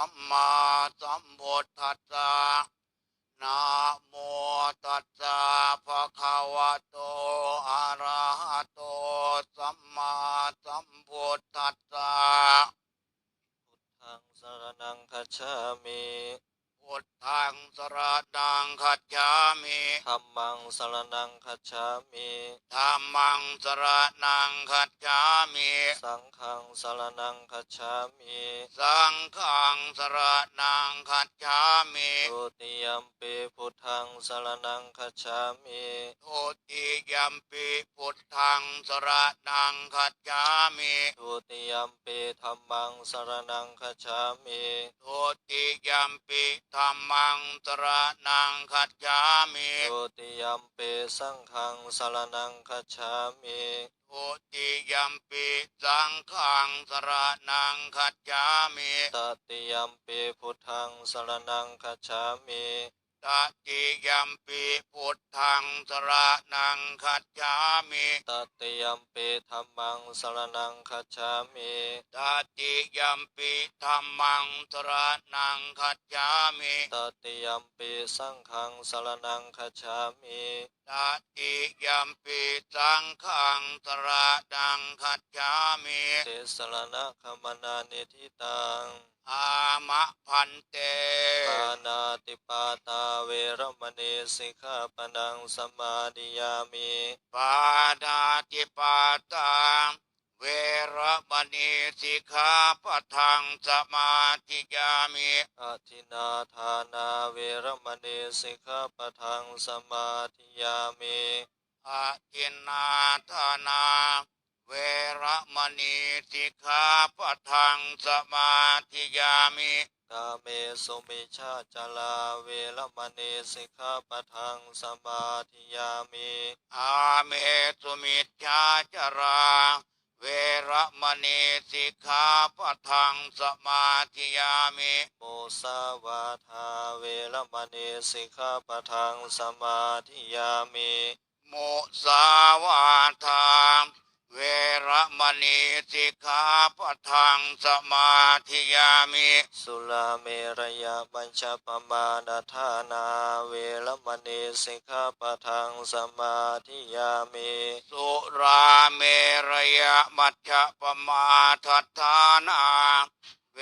สัมมาสัมพุทธัสสะนะโมตัสสะภะคะวะโต อะระหะโต สัมมาสัมพุทธัสสะทางสรนังคัจฉามิพุท ธังสรนังคัจฉามิธัมมังสรนังคัจฉามิธัมมังสรนังคัจฉามิสังฆังสรนังคัจฉามิสังฆังสรนังคัจฉามิทุติยมปิพุทธังสรนังคัจฉามิทุติยัมปิพุทธังสรนังคัจฉามิทุติยมปิธัมมังสรนังคัจฉามิทุติยัมปิธัมมังสรนังคัจฉามิทุติยมปิสังฆังสรนังคัจฉามิทุติยัมปิสังฆังสรนังคัจฉามิตติยมปิพุทธังสรนังคัจฉามิ ตติยัมปิพุทธังสรนังคัจฉามิตติยมปิธัมมังสรนังคัจฉามิตติยัมปิธัมมังสรนังคัจฉามิตติยมปิสังฆังสรนังคัจฉามิตติยัมปิสังฆังสรนังคัจฉามิเทสรณะขมนานิทิตังอามะพันเตปานาติปาตาเวรมณีสิกขาปนังสมาดิยามิปาดาติปาตังเวระมณีสิกขาปะทังสมาธิยามิอาทินาทานาเวรมณีสิกขาปทังสมาธิยามิอาทินนาธานา เวระมณีสิกขาปะทังสมาธิยามิกาเมสุมิชาจลาเวรมณีสิกขาปทังสมาธิยามิอาเมสุมิชฌาจาราเวระมณีสิกขาปะทังสมาธิยามิโมสาวาทาเวรมณีสิกขาปทังสมาธิยามิมุสาวาทา เวระมณีสิกขาปะทังสมาธิยามิ สุลาเมรยาบัญชปมาณทานา เวรมณีสิกขาปทังสมาธิยามิสุราเมรยมัชฌะปมาทัฏฐานาเว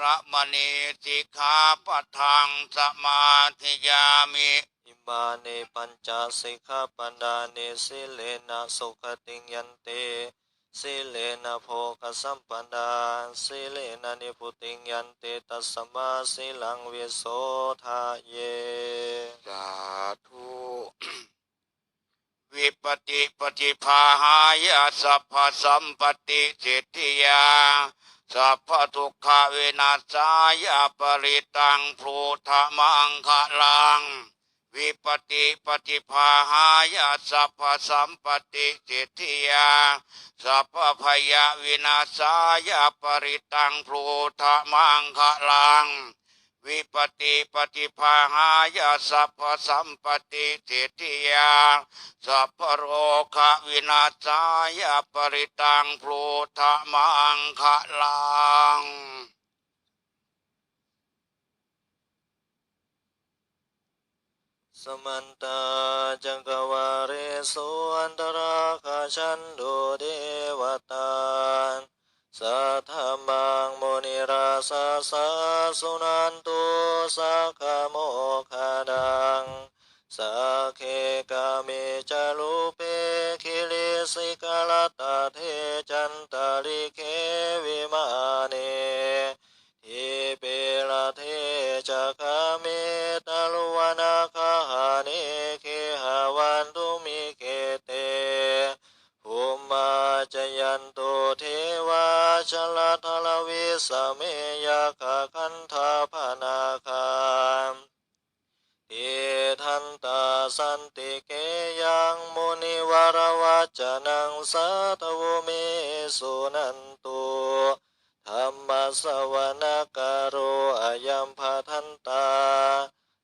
ระมณีสิกขาปะทังสมาธิยามิ อิมานิปัญจสิกขาปดาเนสิเลนะสุขติยันเตสิเลนะโภคสัมปดาสิเลนะนิพุติยันเตตัสสมาสิลังวิโสทาเยสาธุวิปติปฏิภาหายาสัพพสัมปติสิทธิยาสัพพทุกขวินาศายาปริตังพลูธมังคะลัง วิปติปฏิภาหายาสัพพสัมปติสิทธิยาสัพพพยาวินาศายาปริตังพลูธมังคะลัง วิปติปฏิภาหายาสัพพสัมปติสิทธิยาสัพพโรคะวินาศายาปริตังพลูธมังคะลัง มันตาจังกวาเรสุอันตราคาชันโดเดวตาสัทธมังโมนิราสาสาสุนันตุสักขโมคาดังสักเคกามิจารุเปคิลิสิกาลตาเทจันตาริเควิมาเนทิเปลาเทจักามิ สเมยาคาคันธาพนาคามทิทันตาสันติเกยังมุนิวรวัจนังสัตวเมสุนันตุธรรมสวนการโรอายัมภาทันตา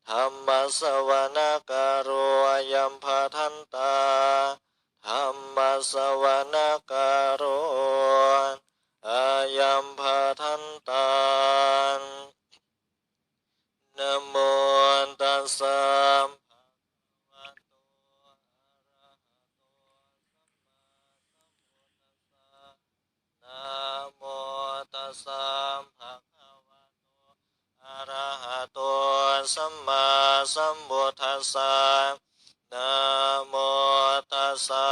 ธรรมสวนการโรอายัมภาทันตาธรรมสวนการโร อายัมพาทันตางนโมตัสสะโมตัสภะะวะโตอะระหะโตสัมมาสัมพุทธัสสะนะโมตัสสะ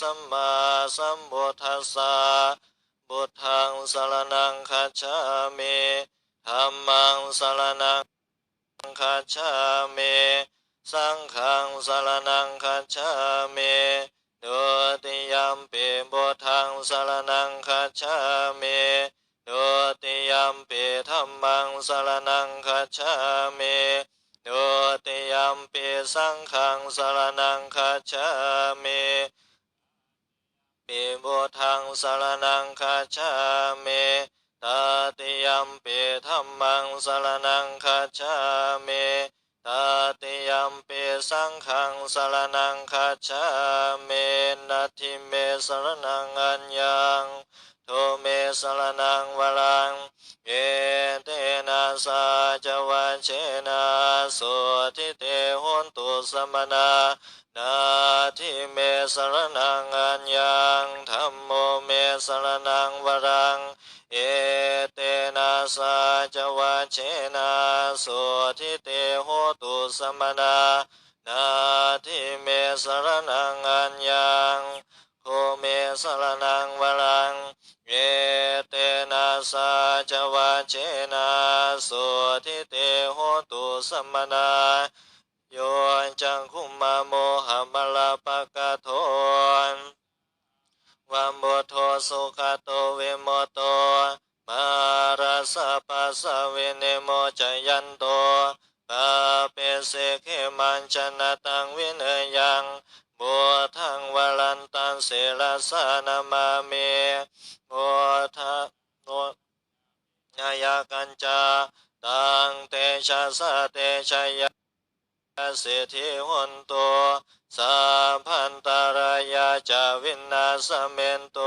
สัมมาสัมพุทธัสสะพุทังสรณังคัจฉามิธัมมังสรณังคัจฉามิสังฆังสรณังคัจฉามิดุติยัมปิพุทังสรณังคัจฉามิดุติยัมปิธัมมังสรณังคัจฉามิดุติยัมปิสังฆังสรณังคัจฉามิ ปิพุทธังสารณังคัจฉามิตติยัมปิธัมมังสารณังคัจฉามิตติยัมปิสังฆังสารณังคัจฉามินัตถิเมสารณังอัญญังโทเมสารณังวรังเอเตนะสาจวัชเชนะสุทิเตหนตุสมนานาทิเม สรนังอัญญังธรรมโมเมสรนังวรัง เอเตนะสาจวัชเชนะสุทิเตหตุสมนานาทิเมสรนังอัญญังโคเมสรนังวรัง เอเตนะสาจวัชเชนะสุทิเตโหตุสมมนา โยจังคุมาโมหะมลาปะกะโทนวัมโบโทสุขโตเวโมโตมาราสะปัสสะเวเนโมจยันโตปาเปเสเขมันชนะตังวินยังบัวทังวลันตันเสรสานามาเมโมทะโนยายากันจาตังเตชะสะเตชะยะ เสถิหุนโตสัมพันตารายาจาวินาสเมนโต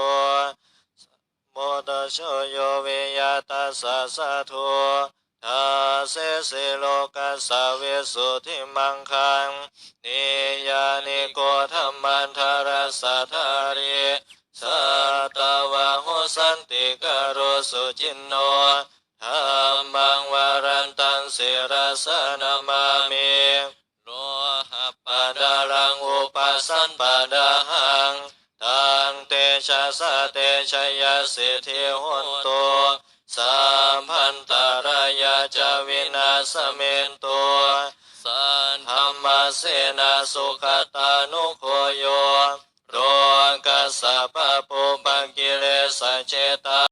โมตโชโยเวยาตัสสะสะโททาเสเสโลกัสสะเวสุทิมังคังนิยานิโกธรรมันทารัสสะทาริสัตวะโหสันติกโรสุจินโนธรรมังวารันตังเสรสนาม ชะสะเตชะยะสิทธิหุนตัวสัมพันตรายาจวินาสเมนตุสันธรรมเสนาสุขตานุโคโยโรกัสสะปะปุปังกิเลสเจตา